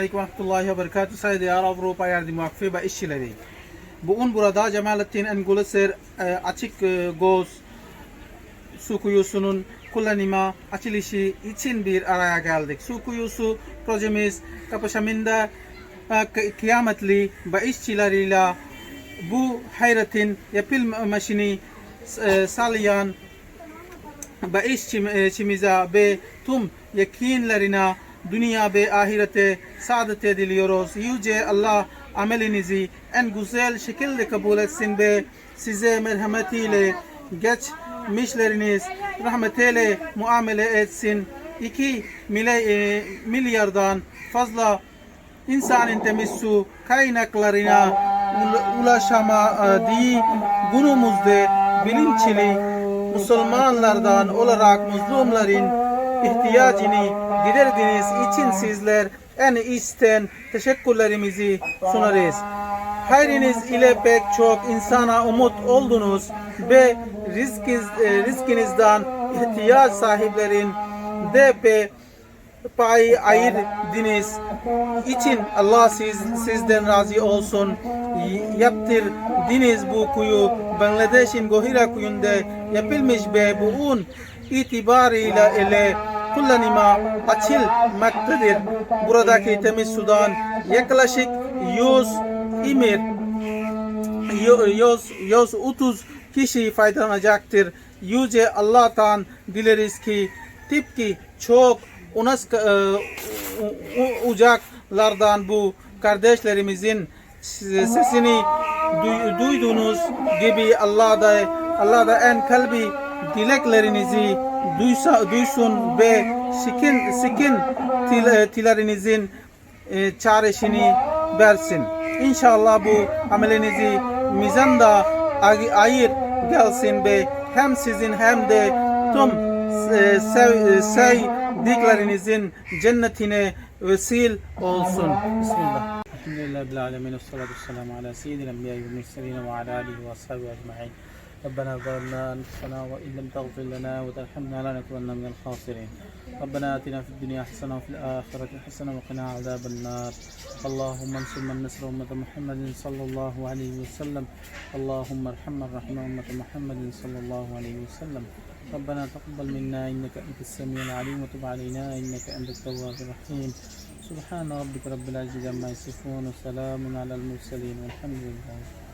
Aleyküm rahmetullahi ve berekatuhu Saygıdeğer Avrupa Yardım Vakfı ve işçileri. Bugün burada Cemalettin Engulesir e, açık e, göz su kuyusunun kullanıma açılışı için bir araya geldik. Su kuyusu projemiz kapsamında e, kı- kıyametli ve işçileriyle bu hayretin yapılmasını sağlayan ve işçimize ve tüm yakinlerine dünya ve ahirete saadet diliyoruz. Yüce Allah amelinizi en güzel şekilde kabul etsin ve size merhametiyle geçmişleriniz rahmetiyle muamele etsin. 2 milyardan fazla insanın temiz su kaynaklarına ula- ulaşamadığı günümüzde bilinçli Müslümanlardan olarak Müslümanların ihtiyacını giderdiğiniz için sizler en içten teşekkürlerimizi sunarız. Hayriniz ile pek çok insana umut oldunuz ve rizkiz, e, rizkinizden ihtiyaç sahiplerin de pe pay ayırdınız için Allah siz, sizden razı olsun. Yaptırdınız bu kuyu Bangladeş'in Gohira kuyunda yapılmış ve bugün itibarıyla ile kullanıma açılmaktadır. Buradaki temiz sudan yaklaşık 100 imir 100, 130 kişi faydalanacaktır. Yüce Allah'tan dileriz ki tıpkı çok unas e, u- u- ucaklardan bu kardeşlerimizin sesini duy- duyduğunuz gibi Allah da Allah da en kalbi dileklerinizi duysa, duysun ve sikin sikin til, tilerinizin e, çaresini versin. İnşallah bu amelinizi mizanda ay- ayır gelsin ve hem sizin hem de tüm e, sev, sevdiklerinizin cennetine vesil olsun. Bismillah. Elhamdülillahi alemin. Esselatu vesselamu ala seyyidil enbiya ve murselin ve ala alihi ve ashabihi ecma'in. ربنا ظلمنا أنفسنا وإن لم تغفر لنا وترحمنا لنكونن من الخاسرين. ربنا آتنا في الدنيا حسنة وفي الآخرة حسنة وقنا عذاب النار. اللهم انصر من نصر أمة محمد صلى الله عليه وسلم. اللهم ارحم من رحم أمة محمد صلى الله عليه وسلم. ربنا تقبل منا إنك أنت السميع العليم وتب علينا إنك أنت التواب الرحيم. سبحان ربك رب العزة عما يصفون وسلام على المرسلين والحمد لله.